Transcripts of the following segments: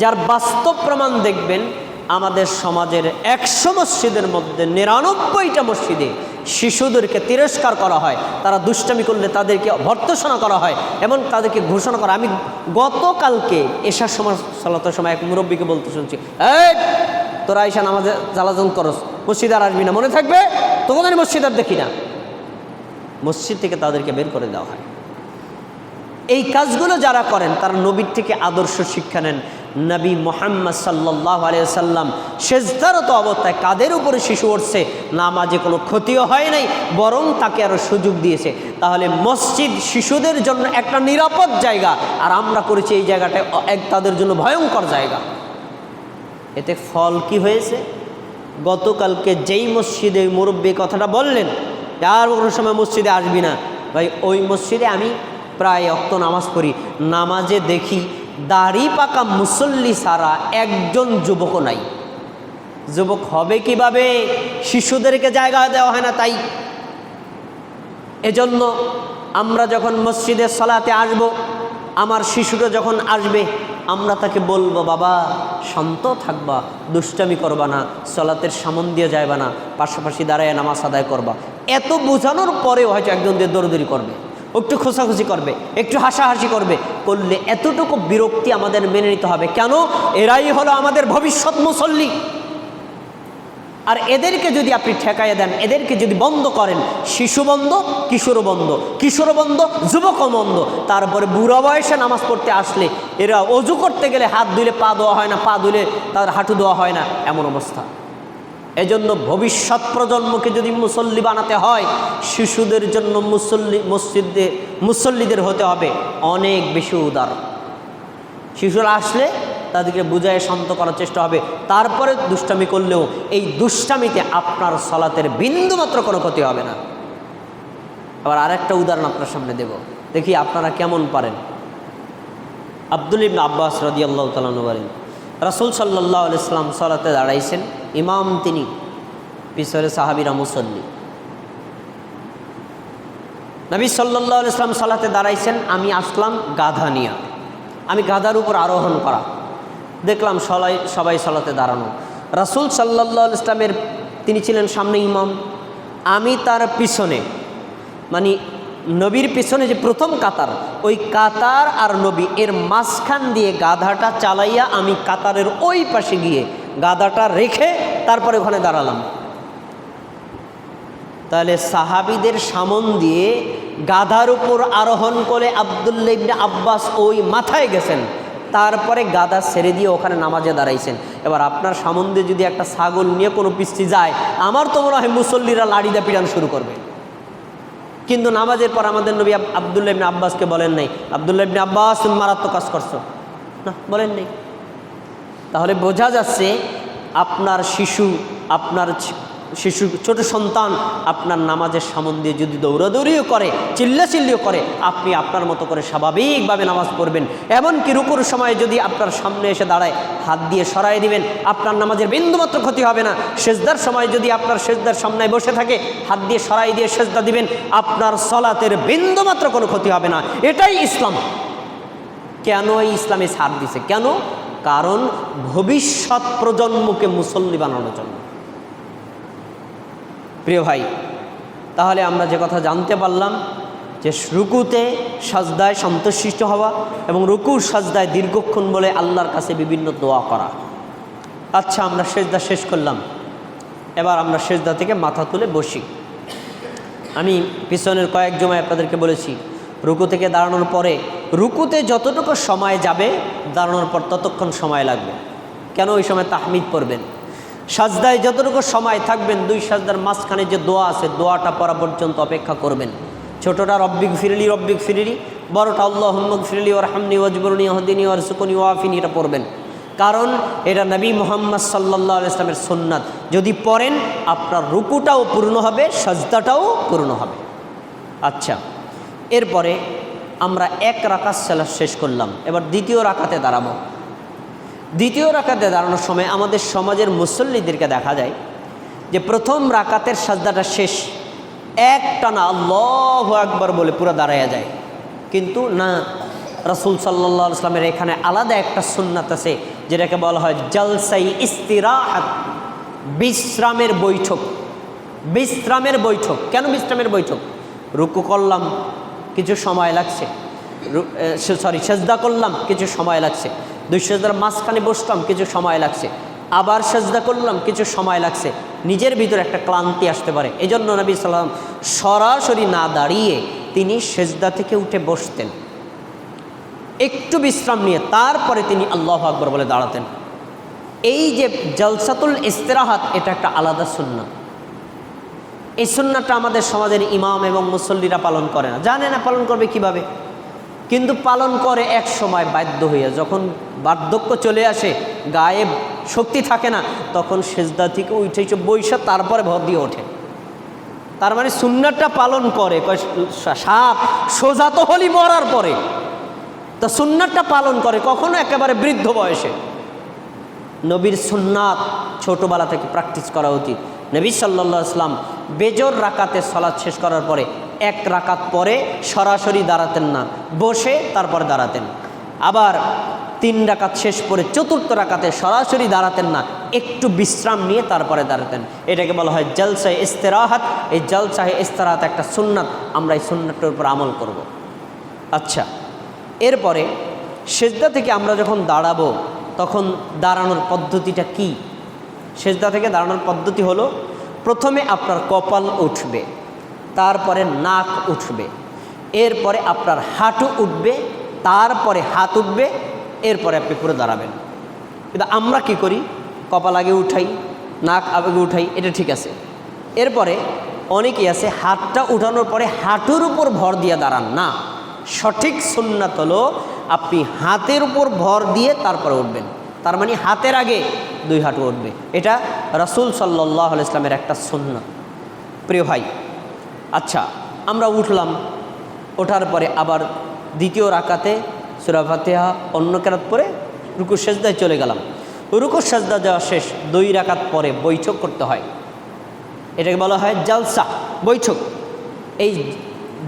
যার বাস্তব প্রমাণ দেখবেন, আমাদের সমাজের একশো মসজিদের মধ্যে নিরানব্বইটা মসজিদে শিশুদেরকে তিরস্কার করা হয়। তারা দুষ্টামি করলে তাদেরকে ভর্তসনা করা হয় এবং তাদেরকে ঘোষণা করা আমি গতকালকে এসার সময় সালাতের সময় এক মুরব্বীকে বলতে শুনছি, এই, তোরা ঈশা নামাজে জ্বালাজন করস, মসজিদ আর আসবি না, মনে থাকবে? তোকে আমি মসজিদ আর দেখি না। মসজিদ থেকে তাদেরকে বের করে দেওয়া হয়। এই কাজগুলো যারা করেন, তারা নবীর থেকে আদর্শ শিক্ষা নেন। নবী মোহাম্মদ সাল্লাহ আলিয়াল্লাম সেজদারত অবস্থায় কাদের উপরে শিশু উঠছে? নামাজে কোনো ক্ষতিও হয় নাই, বরং তাকে আরও সুযোগ দিয়েছে। তাহলে মসজিদ শিশুদের জন্য একটা নিরাপদ জায়গা, আর আমরা করেছি এই জায়গাটায় এক তাদের জন্য ভয়ঙ্কর জায়গা। এতে ফল কি হয়েছে? গতকালকে যেই মসজিদে ওই মুরব্বী কথাটা বললেন, আর কোনো সময় মসজিদে আসবি না। ভাই, ওই মসজিদে আমি প্রায় অক্ত নামাজ পড়ি। নামাজে দেখি দাড়ি পাকা মুসল্লি সারা একজন যুবকও নাই। যুবক হবে কীভাবে? শিশুদেরকে জায়গা দেওয়া হয় না তাই। এজন্য আমরা যখন মসজিদের সলাতে আসব, আমার শিশুটা যখন আসবে, আমরা তাকে বলব, বাবা, শান্ত থাকবা, দুষ্টামি করবা না, সলাতের সামন দিয়ে যাইবা না, পাশাপাশি দাঁড়ায় নামাজ আদায় করবা। এত বোঝানোর পরেও হয়তো একজন দিয়ে দৌড়দৌড়ি করবে। একটু খোসাখুসি করবে, একটু হাসাহাসি করবে। করলে এতটুকু বিরক্তি আমাদের মেনে নিতে হবে। কেন? এরাই হলো আমাদের ভবিষ্যৎ মুসল্লি। আর এদেরকে যদি আপনি ঠেকাইয়ে দেন, এদেরকে যদি বন্ধ করেন, শিশু বন্ধ, কিশোর বন্ধ কিশোর বন্ধ, যুবক বন্ধ, তারপরে বুড়া বয়সে নামাজ পড়তে আসলে এরা অজু করতে গেলে হাত ধুলে পা দেওয়া হয় না, পা ধুলে তার হাঁটু দেওয়া হয় না, এমন অবস্থা। এজন্য ভবিষ্যৎ প্রজন্মকে যদি মুসল্লি বানাতে হয়, শিশুদের জন্য মুসল্লি, মসজিদে মুসল্লিদের হতে হবে অনেক বেশি উদার। শিশুরা আসলে তাদেরকে বুঝায় শান্ত করার চেষ্টা হবে। তারপরে দুষ্টামি করলেও এই দুষ্টামিতে আপনার সলাতের বিন্দুমাত্র কোনো ক্ষতি হবে না। আবার আরেকটা উদাহরণ আপনার সামনে দেব। দেখি আপনারা কেমন পারেন। আব্দুল ইবন আব্বাস রদি আল্লাহ তালু বলেন রাসুল সাল্লাহ ইসলাম সলাতে দাঁড়াইছেন। ইমাম তিনি, পিছনে সাহাবিরা মুসল্লি। নবী সাল্লাহ ইসলাম সালাতে দাঁড়াইছেন, আমি আসলাম গাধা নিয়া। আমি গাধার উপর আরোহণ করা। দেখলাম সবাই সবাই সলাতে দাঁড়ানো। রাসুল সাল্লাহ ইসলামের তিনি ছিলেন সামনে ইমাম। আমি তার পিছনে মানে নবীর পিছনে যে প্রথম কাতার, ওই কাতার আর নবী, এর মাঝখান দিয়ে গাধাটা চালাইয়া আমি কাতারের ওই পাশে গিয়ে গাধাটা রেখে তারপরে ওখানে দাঁড়ালাম। তাহলে সাহাবিদের সামন দিয়ে গাধার উপর আরোহণ করে আবদুল্লা আব্বাস ওই মাথায় গেছেন, তারপরে গাদা ছেড়ে দিয়ে ওখানে নামাজে দাঁড়াইছেন। এবার আপনার সামন্দে যদি একটা ছাগল নিয়ে কোনো পিস্তি যায়, আমার তো মনে হয় মুসল্লিরা লাড়িদা পিড়ান শুরু করবে। কিন্তু নামাজের পর আমাদের নবী আবদুল্লাহ ইবনে আব্বাসকে বলেন নাই। আবদুল্লাহ ইবনে আব্বাস তুমি মারাত্মক কাজ করছ। না, বলেন নাই। তাহলে বোঝা যাচ্ছে আপনার শিশু, আপনার শিশু, ছোট সন্তান আপনার নামাজের সামন দিয়ে যদি দৌড়াদৌড়িও করে, চিল্লাচিল্লিও করে, আপনি আপনার মতো করে স্বাভাবিকভাবে নামাজ পড়বেন। এমনকি রুকুর সময় যদি আপনার সামনে এসে দাঁড়ায়, হাত দিয়ে সরাই দিবেন, আপনার নামাজের বিন্দুমাত্র ক্ষতি হবে না। সেজদার সময় যদি আপনার সেজদার সামনে বসে থাকে, হাত দিয়ে সরাই দিয়ে সেজদা দিবেন, আপনার সলাতের বিন্দুমাত্র কোনো ক্ষতি হবে না। এটাই ইসলাম। কেন এই ইসলামে ছাড় দিছে? কেন? কারণ ভবিষ্যৎ প্রজন্মকে মুসল্লি বানানোর জন্য। প্রিয় ভাই, তাহলে আমরা যে কথা জানতে পারলাম যে রুকুতে সাজদায় সন্তুষ্ট হওয়া এবং রুকুর সাজদায় দীর্ঘক্ষণ বলে আল্লাহর কাছে বিভিন্ন দোয়া করা। আচ্ছা আমরা সেজদা শেষ করলাম। এবার আমরা সেজদা থেকে মাথা তুলে বসি। আমি পিছনের কয়েক জমায় আপনাদেরকে বলেছি, রুকু থেকে দাঁড়ানোর পরে রুকুতে যতটুকু সময় যাবে, দাঁড়ানোর পর ততক্ষণ সময় লাগবে। কেন ওই সময় তাহমিদ পড়বেন? সাজদায় যতটুকু সময় থাকবেন, দুই সাজদার মাঝখানে যে দোয়া আছে, দোয়াটা পড়া পর্যন্ত অপেক্ষা করবেন। ছোটোটা রব্বিক ফিরিলি রব্বিক ফিরিলি, বড়টা আল্লাহ হম্মক ফিরিলি ওর হামনি ওয়াজবরুনি হদিনী ওর সুকনি ওয়াফিনি, এটা পড়বেন। কারণ এটা নবী মোহাম্মদ সাল্লাহ ইসলামের সুন্নাত। যদি পড়েন, আপনার রুকুটাও পূর্ণ হবে, সাজদাটাও পূর্ণ হবে। আচ্ছা এরপরে আমরা এক রাকাত সেলা শেষ করলাম। এবার দ্বিতীয় রাকাতে দাঁড়াবো। দ্বিতীয় রাকাতে দাঁড়ানোর সময় আমাদের সমাজের মুসল্লিদেরকে দেখা যায় যে প্রথম রাকাতের সাজদাটা শেষ। একটানা আল্লাহ একবার বলে পুরো দাঁড়াইয়া যায়। কিন্তু না, রাসুল সাল্লাহ ইসলামের এখানে আলাদা একটা সুন্নাত আছে, যেটাকে বলা হয় জলসাই ইস্তিরাহাত বিশ্রামের বৈঠক। বিশ্রামের বৈঠক। কেন বিশ্রামের বৈঠক? রুকু করলাম, কিছু সময় লাগছে। সরি, সেজদা করলাম, কিছু সময় লাগছে। দুই সেজদার মাঝখানে বসলাম কিছু সময় লাগছে। আবার সেজদা করলাম, কিছু সময় লাগছে। নিজের ভিতরে একটা ক্লান্তি আসতে পারে। এই জন্য নবী সাল্লাম সরাসরি না দাঁড়িয়ে তিনি সেজদা থেকে উঠে বসতেন। একটু বিশ্রাম নিয়ে তারপরে তিনি আল্লাহ আকবর বলে দাঁড়াতেন। এই যে জলসাতুল ইস্তেরাহাত, এটা একটা আলাদা সুন্না। এই সুন্নাটা আমাদের সমাজের ইমাম এবং মুসল্লিরা পালন করে না। জানে না পালন করবে কীভাবে? কিন্তু পালন করে এক সময় বাধ্য হইয়া। যখন বার্ধক্য চলে আসে গায়ে শক্তি থাকে না, তখন সেজদা থেকে উঠে বৈশা তারপরে ভর দিয়ে ওঠে। তার মানে সুন্নাটা পালন করে সাপ, সোজা তো হলি মরার পরে। তা সুন্নাতটা পালন করে কখনো একেবারে বৃদ্ধ বয়সে। নবীর সুন্নাত ছোটোবেলা থেকে প্র্যাকটিস করা উচিত। নবী সাল্লা ইসলাম বেজর রাকাতে সলাৎ শেষ করার পরে এক রাকাত পরে সরাসরি দাঁড়াতেন না। বসে তারপরে দাঁড়াতেন। আবার তিন ডাকাত শেষ করে চতুর্থ রাকাতে সরাসরি দাঁড়াতেন না। একটু বিশ্রাম নিয়ে তারপরে দাঁড়াতেন। এটাকে বলা হয় জলসায় ইস্তেরাহাত। এই জলসাহে ইস্তেরাহাত একটা সুন্নাত। আমরা এই সুন্নাতটার উপর আমল করব। আচ্ছা এরপরে সেজদা থেকে আমরা যখন দাঁড়াবো, তখন দাঁড়ানোর পদ্ধতিটা কি? সেজদা থেকে দাঁড়ানোর পদ্ধতি হলো, প্রথমে আপনার কপাল উঠবে। তারপরে নাক উঠবে। এরপরে আপনার হাঁটু উঠবে, তারপরে হাত উঠবে, এরপরে আপনি পুরো দাঁড়াবেন। কিন্তু আমরা কি করি? কপাল আগে উঠাই, নাক আগে উঠাই, এটা ঠিক আছে। এরপরে অনেকেই আছে, হাতটা উঠানোর পরে হাঁটুর উপর ভর দিয়ে দাঁড়ান। না, সঠিক সুন্নাত হলো আপনি হাতের উপর ভর দিয়ে তারপরে উঠবেন। তার মানে হাতের আগে দুই হাঁটু উঠবে। এটা রাসুল সাল্লাহ ইসলামের একটা সুন্নাত। প্রিয় ভাই আচ্ছা আমরা উঠলাম। ওঠার পরে আবার দ্বিতীয় রাকাতে সুরা ফাতেহা অন্য কেরাত পরে রুকু সেজদায় চলে গেলাম। রুকু সেজদা দেওয়া শেষ, দুই রাকাত পরে বৈঠক করতে হয়। এটাকে বলা হয় জালসা, বৈঠক। এই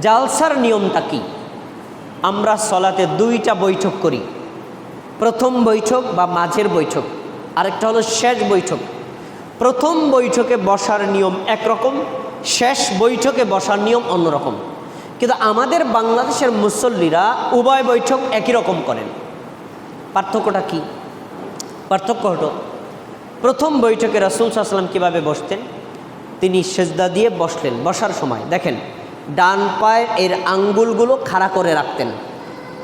জালসার নিয়মটা কি? আমরা সলাতে দুইটা বৈঠক করি। প্রথম বৈঠক বা মাঝের বৈঠক, আরেকটা হলো শেষ বৈঠক। প্রথম বৈঠকে বসার নিয়ম একরকম শেষ বৈঠকে বসার নিয়ম অন্যরকম। কিন্তু আমাদের বাংলাদেশের মুসল্লিরা উভয় বৈঠক একই রকম করেন। পার্থক্যটা কি? পার্থক্য হলো, প্রথম বৈঠকে রাসুল সাল্লাম কীভাবে বসতেন? তিনি সেজদা দিয়ে বসলেন বসার সময়। দেখেন, ডান পায়ের এর আঙ্গুলগুলো খাড়া করে রাখতেন।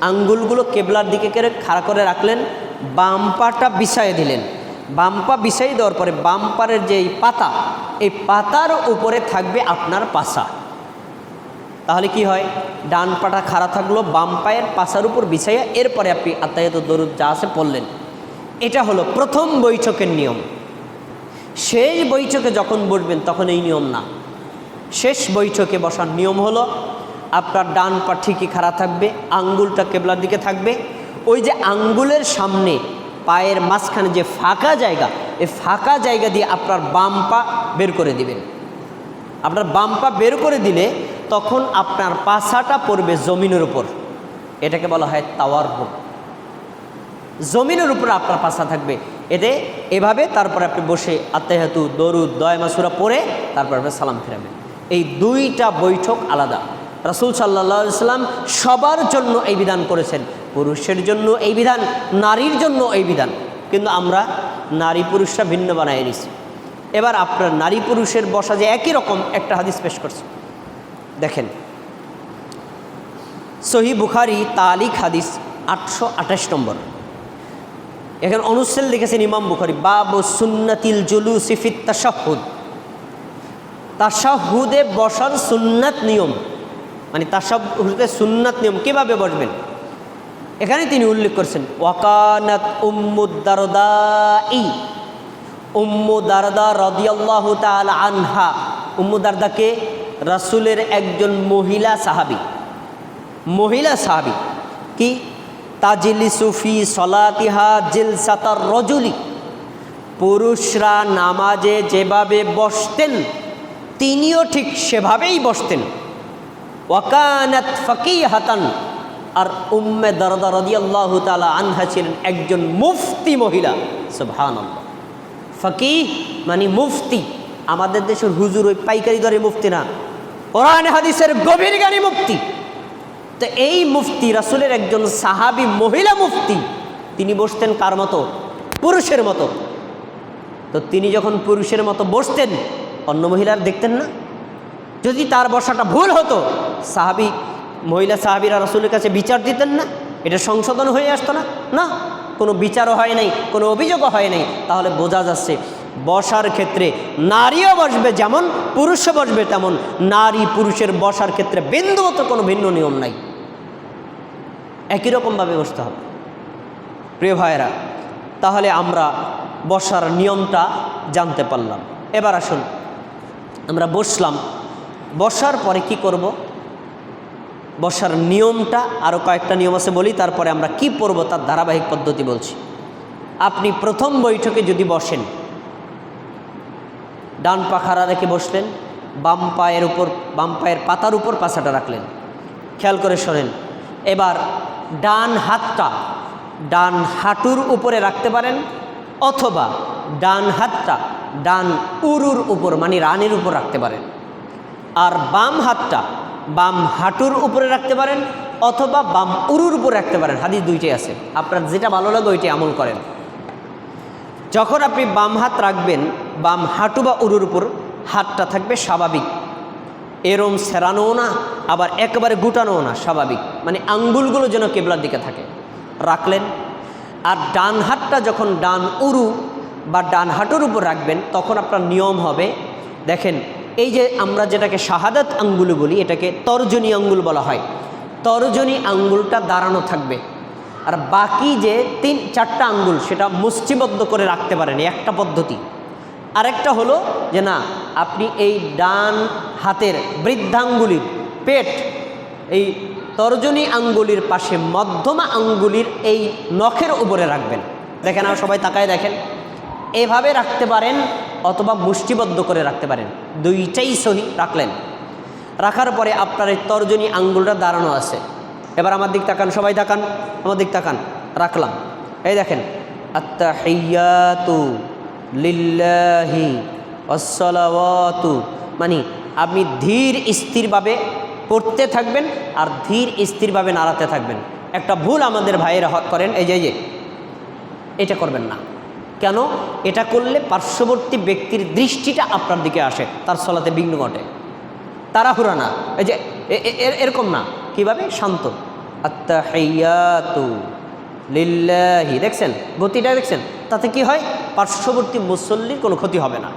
আঙ্গুলগুলো কেবলার দিকে করে খাড়া করে রাখলেন, বাম পাটা বিছাইয়ে দিলেন। বাম পা বিছাই দেওয়ার পরে বাম পাড়ের যে এই পাতা, এই পাতার উপরে থাকবে আপনার পাশা তাহলে কি হয়? ডান পাটা খাড়া থাকল বাম পায়ের পাশার উপর বিছাইয়া এরপরে আপনি আত্মায়ত দরুদ যা আছে পড়লেন। এটা হলো প্রথম বৈঠকের নিয়ম। শেষ বৈঠকে যখন বসবেন তখন এই নিয়ম না। শেষ বৈঠকে বসার নিয়ম হলো, আপনার ডান পা ঠিকই খাড়া থাকবে, আঙ্গুলটা কেবলার দিকে থাকবে। ওই যে আঙ্গুলের সামনে পায়ের মাঝখানে যে ফাঁকা জায়গা, এই ফাঁকা জায়গা দিয়ে আপনার বাম পা বের করে দিবেন। আপনার বাম পা বের করে দিলে তখন আপনার পাছাটা পড়বে জমিনের উপর। এটাকে বলা হয় তাওয়ার হোক জমিনের উপর আপনার পাশা থাকবে। এতে এভাবে তারপরে আপনি বসে আত্মাহাতু দরুদ দয় মাসুরা পরে তারপর আপনি সালাম ফিরাবেন। এই দুইটা বৈঠক আলাদা। রাসুল সাল্লা সাল্লাম সবার জন্য এই বিধান করেছেন। পুরুষের জন্য এই বিধান, নারীর জন্য এই বিধান। কিন্তু আমরা নারী পুরুষরা ভিন্ন বানায় নিছি। এবার আপনার নারী পুরুষের বসা যে একই রকম একটা হাদিস পেশ করছে। দেখেন, সহি বুখারি তালিক হাদিস আটশো আঠাশ নম্বর। এখানে অনুচ্ছেদ লিখেছেন ইমাম বুখারি, বাবু সুন্নাতিল জুলু সিফিত তাশাহুদ। তাশাহুদে বসার সুন্নাত নিয়ম মানে তাশাহুদে সুন্নাত নিয়ম কীভাবে বসবেন? এখানে তিনি উল্লেখ করছেন, ওয়াকানাত উম্মুদ্দারদা ই উম্মু দারদা রদিয়াল্লাহ তাল আনহা। উম্মু দারদাকে রাসুলের একজন মহিলা সাহাবি। মহিলা সাহাবি। কি? তাজিলি সুফি সলাতিহা জিল সাতার রজুলি। পুরুষরা নামাজে যেভাবে বসতেন, তিনিও ঠিক সেভাবেই বসতেন। ওয়াকানাত ফকি হাতান আর উম্মে দরদা রদিয়াল্লাহ তালা আনহা ছিলেন একজন মুফতি মহিলা। সুবহান ফকি মানে মুফতি। আমাদের দেশের হুজুর ওই পাইকারি দরে মুফতি না। কোরআন, হাদিসের গভীর জ্ঞানী মুফতি। তো এই মুফতি রাসুলের একজন সাহাবি মহিলা মুফতি, তিনি বসতেন কার মতো? পুরুষের মতো। তো তিনি যখন পুরুষের মতো বসতেন, অন্য মহিলার দেখতেন না? যদি তার বসাটা ভুল হতো সাহাবি, মহিলা সাহাবিরা রাসুলের কাছে বিচার দিতেন না। এটা সংশোধন হয়ে আসতো না। না, কোনো বিচারও হয় নাই, কোনো অভিযোগও হয় নাই। তাহলে বোঝা যাচ্ছে বসার ক্ষেত্রে নারীও বসবে যেমন, পুরুষও বসবে তেমন। নারী পুরুষের বসার ক্ষেত্রে বিন্দুগত কোনো ভিন্ন নিয়ম নাই। একই রকমভাবে বসতে হবে। প্রিয় ভাইয়েরা, তাহলে আমরা বসার নিয়মটা জানতে পারলাম। এবার আসুন, আমরা বসলাম। বসার পরে কি করব? বসার নিয়মটা আরও কয়েকটা নিয়ম আছে বলি, তারপরে আমরা কি পড়ব তার ধারাবাহিক পদ্ধতি বলছি। আপনি প্রথম বৈঠকে যদি বসেন, ডান পা খাড়া রেখে বসলেন, বাম পায়ের উপর, বাম পায়ের পাতার উপর পাছাটা রাখলেন। খেয়াল করে শোনেন, এবার ডান হাতটা ডান হাঁটুর উপরে রাখতে পারেন, অথবা ডান হাতটা ডান উরুর উপর মানে রানের উপর রাখতে পারেন। আর বাম হাতটা বাম হাঁটুর উপরে রাখতে পারেন অথবা বাম উরুর উপরে রাখতে পারেন। হাদিস দুইটাই আছে। আপনার যেটা ভালো লাগে ওইটি আমল করেন। যখন আপনি বাম হাত রাখবেন, বাম হাঁটু বা উরুর উপর, হাতটা থাকবে স্বাভাবিক। এরম সেরানোও না, আবার একেবারে গুটানোও না, স্বাভাবিক। মানে আঙ্গুলগুলো যেন কেবলার দিকে থাকে। রাখলেন। আর ডান হাতটা যখন ডান উরু বা ডান হাঁটুর উপর রাখবেন, তখন আপনার নিয়ম হবে, দেখেন এই যে আমরা যেটাকে শাহাদাত আঙ্গুল বলি, এটাকে তর্জনী আঙ্গুল বলা হয়। তর্জনী আঙ্গুলটা দাঁড়ানো থাকবে। আর বাকি যে তিন, চারটা আঙ্গুল, সেটা মুষ্টিবদ্ধ করে রাখতে পারেন একটা পদ্ধতি। আরেকটা হলো যে না, আপনি এই ডান হাতের বৃদ্ধাঙ্গুলির পেট, এই তর্জনী আঙ্গুলির পাশে মধ্যমা আঙ্গুলির এই নখের উপরে রাখবেন। দেখেন আর সবাই তাকায় দেখেন। এভাবে রাখতে পারেন অথবা মুষ্টিবদ্ধ করে রাখতে পারেন। দুইটাই সহি রাখলেন। রাখার পরে আপনার এই তর্জনী আঙ্গুলটা দাঁড়ানো আছে। এবার আমার দিক তাকান, সবাই তাকান, আমার দিক তাকান। রাখলাম। এই দেখেন অসলাওয়াতু মানে আপনি ধীর স্থিরভাবে পড়তে থাকবেন আর ধীর স্থিরভাবে নাড়াতে থাকবেন। একটা ভুল আমাদের ভাইয়েরা করেন এই যে, এটা করবেন না। কেন? এটা করলে পার্শ্ববর্তী ব্যক্তির দৃষ্টিটা আপনার দিকে আসে, তার সলাতে বিঘ্ন ঘটে। তাড়াহুড়া না। এই যে এরকম না। কীভাবে? শান্ত। আত্মাহিয়াতু লিল্লাহি। দেখছেন? গতিটা দেখছেন? তাতে কি হয়? পার্শ্ববর্তী মুসল্লির কোনো ক্ষতি হবে না।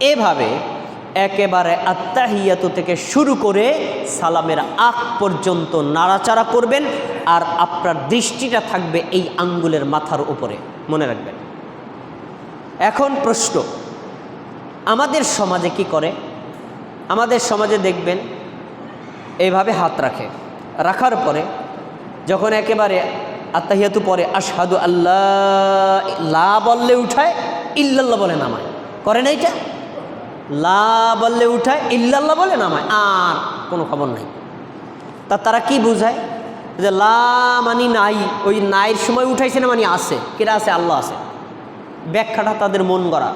এভাবে একেবারে আত্মাহিয়াতু থেকে শুরু করে সালামের আগ পর্যন্ত নাড়াচাড়া করবেন আর আপনার দৃষ্টিটা থাকবে এই আঙ্গুলের মাথার উপরে। মনে রাখবেন। এখন প্রশ্ন, আমাদের সমাজে কি করে? আমাদের সমাজে দেখবেন এইভাবে হাত রাখে। রাখার পরে যখন একেবারে আত্মাহিয়াতু পরে আশহাদু আল্লাহ লা বললে উঠায়, ইল্লাল্লাহ বলে নামায়। করে না এটা? লা বললে উঠায়, ইল্লাল্লাহ বলে নামায়। আর কোনো খবর নাই। তা তারা কি বুঝায়? যে লা মানি নাই, ওই নাইয়ের সময় উঠাইছে না মানে আছে? কেরা আছে? আল্লাহ আছে। ব্যাখ্যাটা তাদের মন গড়া।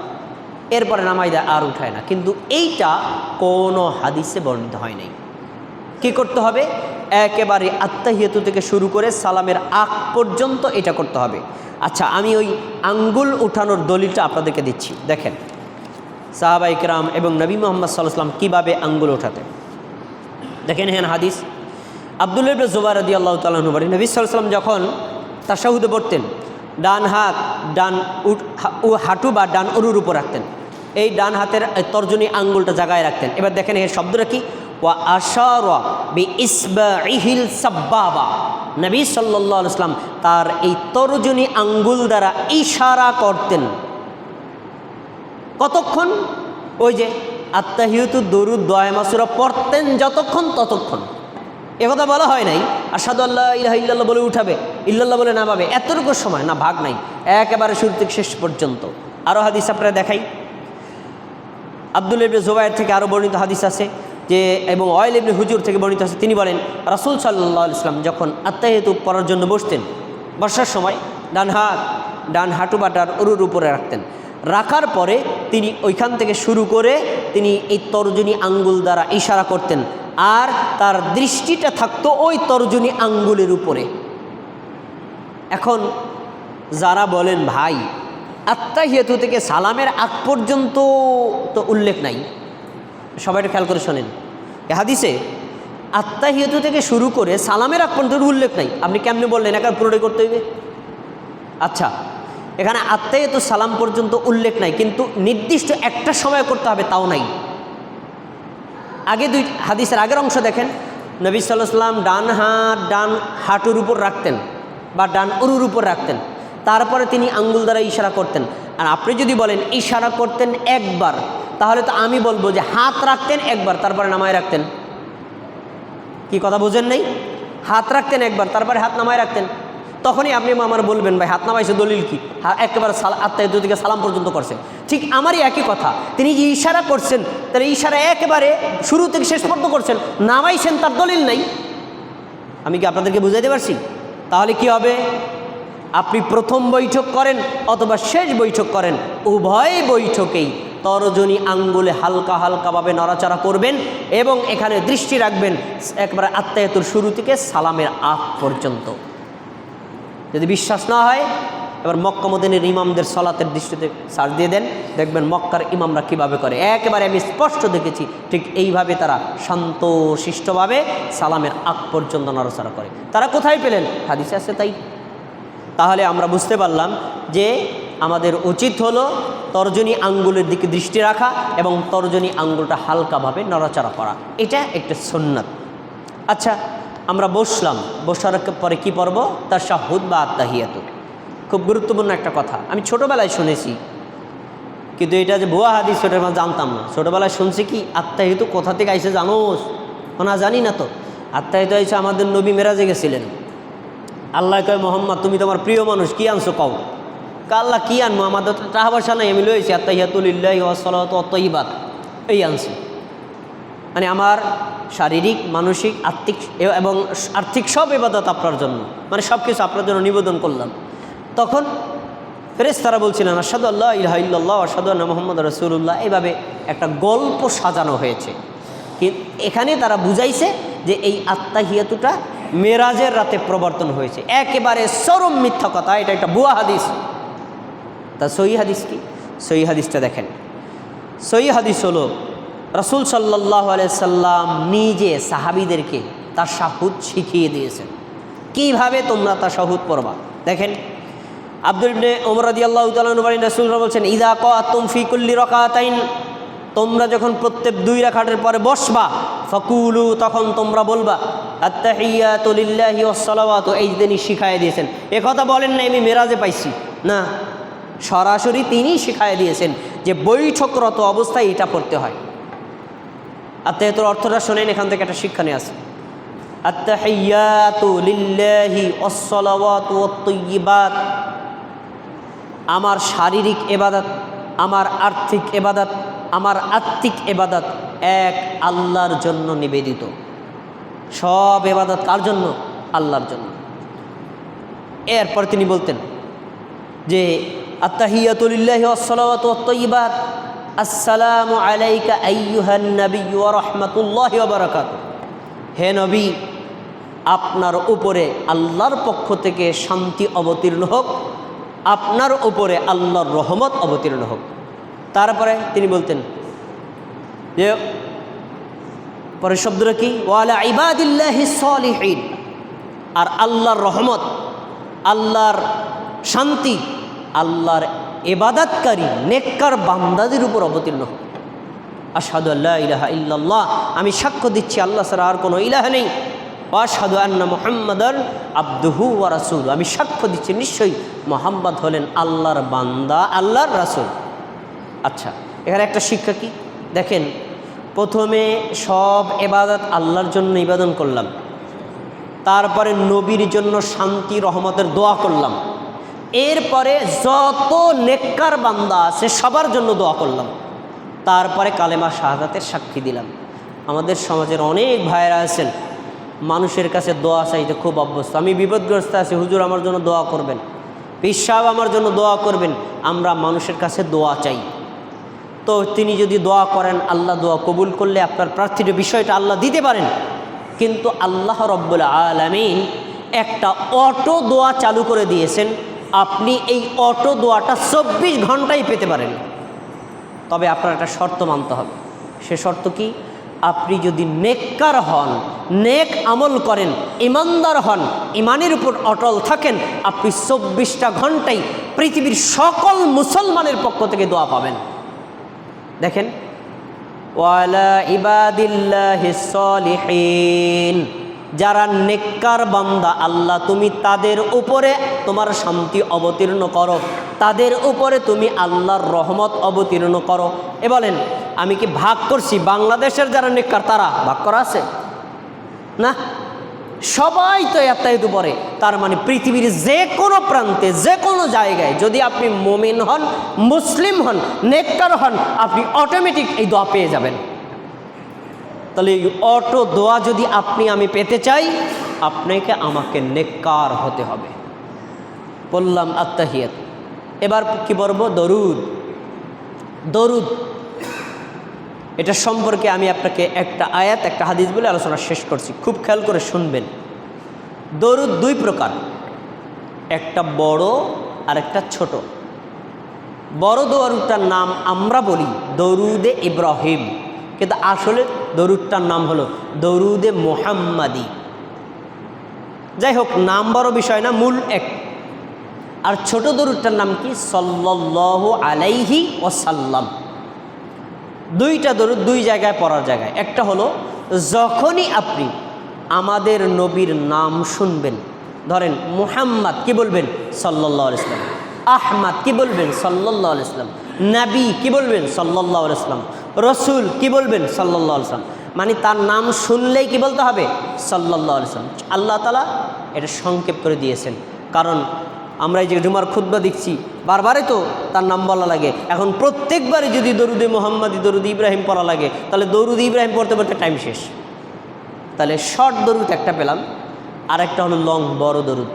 এরপরে নামাই দেয় আর উঠায় না। কিন্তু এইটা কোনো হাদিসে বর্ণিত হয় নাই। কি করতে হবে? একেবারে আত্মাহিয়তু থেকে শুরু করে সালামের আগ পর্যন্ত এটা করতে হবে। আচ্ছা আমি ওই আঙ্গুল উঠানোর দলিলটা আপনাদেরকে দিচ্ছি। দেখেন সাহাবা ইকরাম এবং নবী মোহাম্মদ সাল্লাম কীভাবে আঙ্গুল ওঠাতেন দেখেন হ্যাঁ হাদিস। আবদুল্লাহ জুবাইর রাদি আল্লাহ তালু বাড়ি নবী সাল্লাম যখন তাসাহুদে পড়তেন ডান হাত, ডান হাঁটু বা ডান উরুর উপর রাখতেন। এই ডান হাতের তর্জনী আঙ্গুলটা জায়গায় রাখতেন। এবার দেখেন এর শব্দটা কি? ওয়া আশার বি ইসবাইহিল সাব্বাবা। নবী সাল্লাল্লাহু আলাইহি সাল্লাম তার এই তর্জনী আঙ্গুল দ্বারা ইশারা করতেন। কতক্ষণ? ওই যে আত্মাহিয়তু দরুদ দয় মাসুরা পড়তেন যতক্ষণ ততক্ষণ। কথা বলা হয় নাই। আসাদু আল্লাহ ইলাহা ইল্লাল্লাহ বলে উঠাবে। ইল্লাল্লাহ বলে নামাবে এতটুকু সময়, না, ভাগ নাই, একেবারে শুরু থেকে শেষ পর্যন্ত। আরও হাদিস আপনারা দেখাই। আব্দুল ইবনে জুবাইর থেকে আরও বর্ণিত হাদিস আছে যে, এবং অয়েল ইবনে হুজুর থেকে বর্ণিত আছে। তিনি বলেন, রাসুল সাল্লাহ ইসলাম যখন আত্মাহেতু পড়ার জন্য বসতেন বর্ষার সময় ডান হাত, ডান হাঁটু বাটার উরুর উপরে রাখতেন। রাখার পরে তিনি ওইখান থেকে শুরু করে তিনি এই তর্জনী আঙ্গুল দ্বারা ইশারা করতেন। আর তার দৃষ্টিটা থাকতো ওই তর্জনী আঙ্গুলের উপরে। এখন যারা বলেন, ভাই, আত্মাহিয়াতু থেকে সালামের আগ পর্যন্ত তো উল্লেখ নাই। সবাই খেয়াল করে শোনেন। হাদিসে আত্মাহিয়াতু থেকে শুরু করে সালামের আগ পর্যন্ত উল্লেখ নাই। আপনি কেমনে বললেন? একার পুরোটাই করতে হইবে? আচ্ছা এখানে আত্মাহিয়াতু সালাম পর্যন্ত উল্লেখ নাই, কিন্তু নির্দিষ্ট একটা সময় করতে হবে, তাও নাই। আগে দুই হাদিসের আগের অংশ দেখেন। নবী সাল্লাহ সাল্লাম ডান হাত, ডান হাঁটুর উপর রাখতেন। বা ডান উরুর উপর রাখতেন। তারপরে তিনি আঙ্গুল দ্বারা ইশারা করতেন। আর আপনি যদি বলেন, ইশারা করতেন একবার, তাহলে তো আমি বলব যে হাত রাখতেন একবার, তারপরে নামায় রাখতেন। কি কথা বোঝেন নেই? হাত রাখতেন একবার, তারপরে হাত নামায় রাখতেন। তখনই আপনি আমার বলবেন, ভাই, হাত নামাইছে দলিল কি? একেবারে আত্মায় থেকে সালাম পর্যন্ত করছে। ঠিক আমারই একই কথা। তিনি যে ইশারা করছেন তাহলে ইশারা একেবারে শুরু থেকে শেষ পর্যন্ত করছেন। নামাইছেন, তার দলিল নাই। আমি কি আপনাদেরকে বুঝাইতে পারছি? তাহলে কি হবে? আপনি প্রথম বৈঠক করেন অথবা শেষ বৈঠক করেন, উভয় বৈঠকেই তরজনী আঙ্গুলে হালকা হালকাভাবে নড়াচড়া করবেন এবং এখানে দৃষ্টি রাখবেন একবারে আত্মায়তুর শুরু থেকে সালামের আগ পর্যন্ত। যদি বিশ্বাস না হয় এবার মক্কা মদিনের ইমামদের সলাতের দৃষ্টিতে সার দিয়ে দেন। দেখবেন মক্কার ইমামরা কীভাবে করে? একেবারে আমি স্পষ্ট দেখেছি, ঠিক এইভাবে তারা শান্ত, শিষ্টভাবে সালামের আগ পর্যন্ত নড়াচড়া করে। তারা কোথায় পেলেন? হাদিসে আছে তাই। তাহলে আমরা বুঝতে পারলাম যে আমাদের উচিত হলো তর্জনী আঙ্গুলের দিকে দৃষ্টি রাখা এবং তর্জনী আঙ্গুলটা হালকাভাবে নড়াচড়া করা। এটা একটা সন্ন্যত আচ্ছা আমরা বসলাম। বসার পরে কি পড়ব? তার শাহুদ বা আত্মাহিয়াত খুব গুরুত্বপূর্ণ একটা কথা। আমি ছোটোবেলায় শুনেছি। কিন্তু এটা যে ভুয়া হাদিস, সেটা আমরা জানতাম না। ছোটোবেলায় শুনছি কি, আত্মাহিত কোথা থেকে আইসে জানোস? না, জানি না তো। আত্মাহিত আইসে আমাদের নবী মেরাজে গেছিলেন। আল্লাহ কয়, মোহাম্মদ, তুমি তোমার প্রিয় মানুষ, কি আনছো কও? কা আল্লাহ, কি আনব? আমাদের তো টাকা পয়সা নাই, আমি লইছি আত্মাহিয়াতুলিল্লাহ ওসলাত অতইবাদ এই আনছি। মানে আমার শারীরিক, মানসিক আর্থিক এবং আর্থিক সব এবাদত আপনার জন্য। মানে সব কিছু আপনার জন্য নিবেদন করলাম। তখন ফেরেস তারা বলছিলেন আসাদু আল্লাহ ইলাহা ইল্লাল্লাহ আসাদু আল্লাহ মোহাম্মদ রসুল্লাহ এভাবে একটা গল্প সাজানো হয়েছে। এখানে তারা বুঝাইছে যে এই আত্মাহিয়াতুটা মেরাজের রাতে প্রবর্তন হয়েছে। একেবারে চরম মিথ্যা কথা, এটা একটা বুয়া হাদিস। তা সহি হাদিস কি? সহি হাদিসটা দেখেন। সহি হাদিস হলো, রসুল সাল্লাহ সাল্লাম নিজে সাহাবিদেরকে তার শাহুদ শিখিয়ে দিয়েছেন। কীভাবে তোমরা তার শাহুদ পড়বা? দেখেন আব্দুল ইবনে ওমর রাদিয়াল্লাহু তাআলা নবী রাসূলুল্লাহ বলছেন, ইদা কাতুম ফি কুল্লি রাকাতাইন তোমরা যখন প্রত্যেক দুই রাকাতের পরে বসবা, ফকুলু, তখন তোমরা বলবা, আত্তাহিয়াতু লিল্লাহি ওয়াস সালাওয়াতু এই দিনই শিখায় দিয়েছেন। এ কথা বলেন না আমি মেরাজে পাইছি। না, সরাসরি তিনি শিখায় দিয়েছেন যে বৈঠকরত অবস্থায় এটা পড়তে হয়। আত্মাহিয়াতুর অর্থটা শোনেন, এখান থেকে একটা শিক্ষা নিয়ে আসে। আত্তাহিয়াতু লিল্লাহি ওয়াসসালাওয়াতু ওয়াত আমার শারীরিক এবাদত, আমার আর্থিক এবাদত, আমার আত্মিক এবাদত এক আল্লাহর জন্য নিবেদিত। সব এবাদত কার জন্য? আল্লাহর জন্য। এরপর তিনি বলতেন যে আত্তাহিয়াতুলিল্লাহি ওয়াসসালাওয়াতু ওয়াত আসসালামু আলাইকা আইয়ুহান নাবিয়্যু ওয়া রাহমাতুল্লাহি ওয়া বারাকাতুহু হে নবী, আপনার উপরে আল্লাহর পক্ষ থেকে শান্তি অবতীর্ণ হোক আপনার উপরে আল্লাহর রহমত অবতীর্ণ হোক। তারপরে তিনি বলতেন, যে পরের শব্দটা কি? ওয়ালা ইবাদিল্লাহি সলিহীন। আর আল্লাহর রহমত, আল্লাহর শান্তি, আল্লাহর এবাদাতকারী নেককার বান্দাদের উপর অবতীর্ণ হোক। আসাদু আল্লাহ ইলাহা ইল্লাল্লাহ। আমি সাক্ষ্য দিচ্ছি, আল্লাহ ছাড়া আর কোনো ইলাহ নেই। আসাদু আন্না মোহাম্মদর আব্দুহু ওয়া রাসুল আমি সাক্ষ্য দিচ্ছি নিশ্চয়ই মোহাম্মদ হলেন আল্লাহর বান্দা, আল্লাহর রাসুল। আচ্ছা এখানে একটা শিক্ষা কি? দেখেন, প্রথমে সব এবাদত আল্লাহর জন্য ইবাদন করলাম। তারপরে নবীর জন্য শান্তি, রহমতের দোয়া করলাম। এরপরে যত নেককার বান্দা আছে, সবার জন্য দোয়া করলাম। তারপরে কালেমা শাহাদাতের সাক্ষী দিলাম। আমাদের সমাজের অনেক ভাইয়েরা আছেন, মানুষের কাছে দোয়া চাইতে খুব অভ্যস্ত। আমি বিপদগ্রস্ত আছি, হুজুর আমার জন্য দোয়া করবেন। পিসাব আমার জন্য দোয়া করবেন, আমরা মানুষের কাছে দোয়া চাই। তো তিনি যদি দোয়া করেন, আল্লাহ দোয়া কবুল করলে আপনার প্রার্থীর বিষয়টা আল্লাহ দিতে পারেন। কিন্তু আল্লাহ রব্বুল আলমিন একটা অটো দোয়া চালু করে দিয়েছেন, আপনি এই অটো দোয়াটা চব্বিশ ঘন্টায় পেতে পারেন। তবে আপনার একটা শর্ত মানতে হবে। সে শর্ত কি? আপনি যদি নেককার হন, নেক আমল করেন, ইমানদার হন, ইমানের উপর অটল থাকেন, আপনি চব্বিশটা ঘন্টায় পৃথিবীর সকল মুসলমানের পক্ষ থেকে দোয়া পাবেন। দেখেন, ওয়ালা যারা নেককার বান্দা, আল্লাহ তুমি তাদের উপরে তোমার শান্তি অবতীর্ণ করো, তাদের উপরে তুমি আল্লাহর রহমত অবতীর্ণ করো। এ বলেন আমি কি ভাগ করছি? বাংলাদেশের যারা নেককার, তারা ভাগ করা আছে? না? সবাই তো এত পরে তার মানে পৃথিবীর যে কোনো প্রান্তে যে কোনো জায়গায় যদি আপনি মোমিন হন, মুসলিম হন, নেককার হন, আপনি অটোমেটিক এই দোয়া পেয়ে যাবেন। তাহলে এই অটো দোয়া যদি আপনি আমি পেতে চাই, আপনাকে আমাকে নেককার হতে হবে। বললাম আত্মাহিয়াত এবার কি বলব? দরুদ। দরুদ। এটা সম্পর্কে আমি আপনাকে একটা আয়াত, একটা হাদিস বলে আলোচনা শেষ করছি। খুব খেয়াল করে শুনবেন। দরুদ দুই প্রকার। একটা বড় আর একটা ছোট। বড় দরুদটার নাম আমরা বলি দরুদে ইব্রাহিম। কিন্তু আসলে দরুদটার নাম হলো দরুদে মোহাম্মাদি। যাই হোক, নাম বড় বিষয় না, মূল এক। আর ছোট দরুদটার নাম কি? সল্লাহ আলাইহি ওসাল্লাম দুইটা দরুদ দুই জায়গায় পড়ার জায়গায়। একটা হলো, যখনই আপনি আমাদের নবীর নাম শুনবেন, ধরেন মুহাম্মদ কি বলবেন? সাল্লাহ ইসলাম আহমাদ কি বলবেন? সাল্লাহ ইসলাম নাবি কি বলবেন? সাল্লাহ ইসলাম রসুল কি বলবেন? সাল্লাহ ইসলাম মানে তার নাম শুনলেই কি বলতে হবে? সাল্লাহ ইসলাম আল্লাহ তালা এটা সংক্ষেপ করে দিয়েছেন। কারণ আমরা এই যে জুমার খুদ্া দিচ্ছি। বারবারে তো তার নাম বলা লাগে। এখন প্রত্যেকবারে যদি দরুদে মোহাম্মদ, দরুদ ইব্রাহিম পড়া লাগে, তাহলে দরুদ ইব্রাহিম পড়তে পড়তে টাইম শেষ। তাহলে শর্ট দরুদ একটা পেলাম আর একটা হলো লং বড় দরুদ।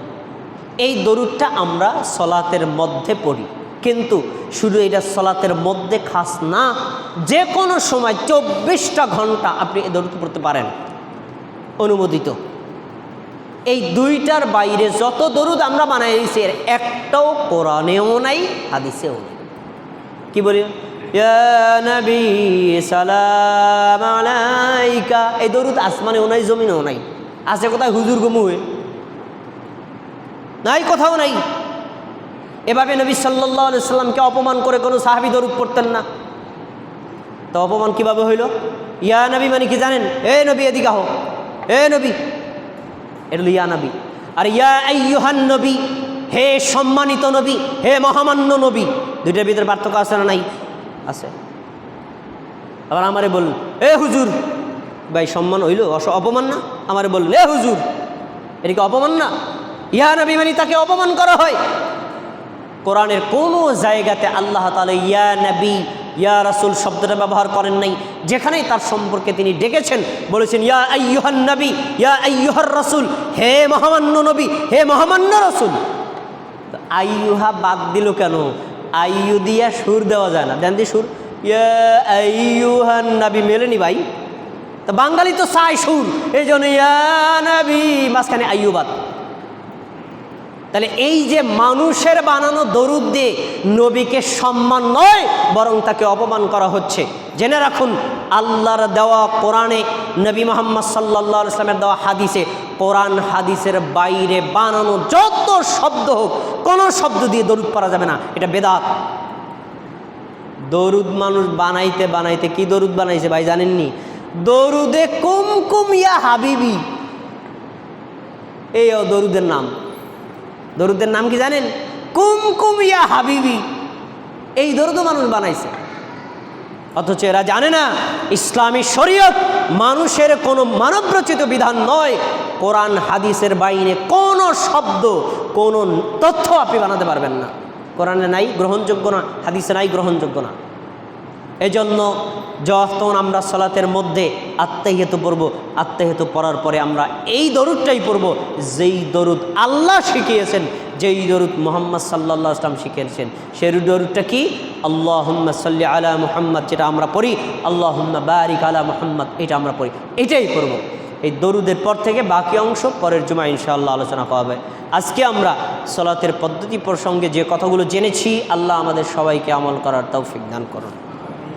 এই দরুদটা আমরা সলাতের মধ্যে পড়ি। কিন্তু শুধু এটা সলাতের মধ্যে খাস না যে কোনো সময় চব্বিশটা ঘণ্টা আপনি এ দরুদ পড়তে পারেন। অনুমোদিত। এই দুইটার বাইরে যত দরুদ আমরা বানাই দিয়েছি, এর একটাও কোরআনেও নাই, হাদিসেও নেই। কি বলি? এই দরুদ আসমানেও নাই, জমিনেও নাই। আছে কোথায়? হুজুর গুমু হয়ে। নাই, কোথাও নাই। এভাবে নবী সাল্লাহ সাল্লামকে অপমান করে কোনো সাহাবি দরুদ পড়তেন না। তো অপমান কীভাবে হইল? ইয়া নবী মানে কি জানেন? এ নবী, এদিকে আহ। এ নবী এটা ইয়া নবী। আর ইয়া আইয়ুহান নবী, হে সম্মানিত নবী, হে মহামান্য নবী। দুইটার ভিতরে পার্থক্য আছে না নাই? আছে। আবার আমারে বলল, এ হুজুর, ভাই সম্মান হইল? অস অপমান না? আমারে বলল, এ হুজুর, এটা কি অপমান না? ইয়া নবী মানে তাকে অপমান করা হয়? কোরআনের কোনো জায়গাতে আল্লাহ তালা ইয়া নবী ইয়া রাসুল, শব্দটা ব্যবহার করেন নাই। যেখানেই তার সম্পর্কে তিনি ডেকেছেন, বলেছেন, ইয়া আইয়ুহান নবী, ইয়া আইয়ুহার রাসুল, হে মহামান্য নবী, হে মহামান্য রাসুল। আইয়ুহা বাদ দিল কেন? আইয়ু দিয়া সুর দেওয়া যায় না। দেন দি সুর। ইয়া আইয়ুহান নবী মেলেনি ভাই। তা বাঙালি তো চায় সুর। এই জন্য ইয়া নবী, মাঝখানে আইয়ুবাদ তাহলে এই যে মানুষের বানানো দরুদ দিয়ে নবীকে সম্মান নয়, বরং তাকে অপমান করা হচ্ছে। জেনে রাখুন, আল্লাহর দেওয়া কোরআনে নবী মোহাম্মদ সাল্লা ইসলামের দেওয়া হাদিসে, কোরআন হাদিসের বাইরে বানানো যত শব্দ হোক, কোনো শব্দ দিয়ে দরুদ পড়া যাবে না। এটা বেদাত। দরুদ মানুষ বানাইতে বানাইতে কি দরুদ বানাইছে ভাই জানেননি? দরুদে কুমকুম ইয়া হাবিবি। এই দরুদের নাম। দরুদের নাম কি জানেন? কুমকুম ইয়া হাবিবি। এই দরুদ মানুষ বানাইছে। অথচ এরা জানে না, ইসলামী শরীয়ত মানুষের কোনো মানবরচিত বিধান নয়। কোরআন, হাদিসের বাইরে কোনো শব্দ, কোনো তথ্য আপনি বানাতে পারবেন না। কোরআনে নাই, গ্রহণযোগ্য না, হাদিসে নাই, গ্রহণযোগ্য না। এজন্য যখন আমরা সলাতের মধ্যে আত্মাহিত পড়ব আত্মাহিত পড়ার পরে আমরা এই দরুদটাই পড়ব, যেই দরুদ আল্লাহ শিখিয়েছেন, যেই দরুদ মোহাম্মদ সাল্লাহ আসলাম শিখিয়েছেন সেই দরুদটা কি? আল্লাহ সাল্লি আলা মুহাম্মদ, যেটা আমরা পড়ি আল্লাহ বারিক আলা মুহাম্মদ, এটা আমরা পড়ি, এটাই করব। এই দরুদের পর থেকে বাকি অংশ পরের জমা ইনশাআল্লাহ আলোচনা করা হবে। আজকে আমরা সলাতের পদ্ধতি প্রসঙ্গে যে কথাগুলো জেনেছি, আল্লাহ আমাদের সবাইকে আমল করার তৌফিক দান করুন।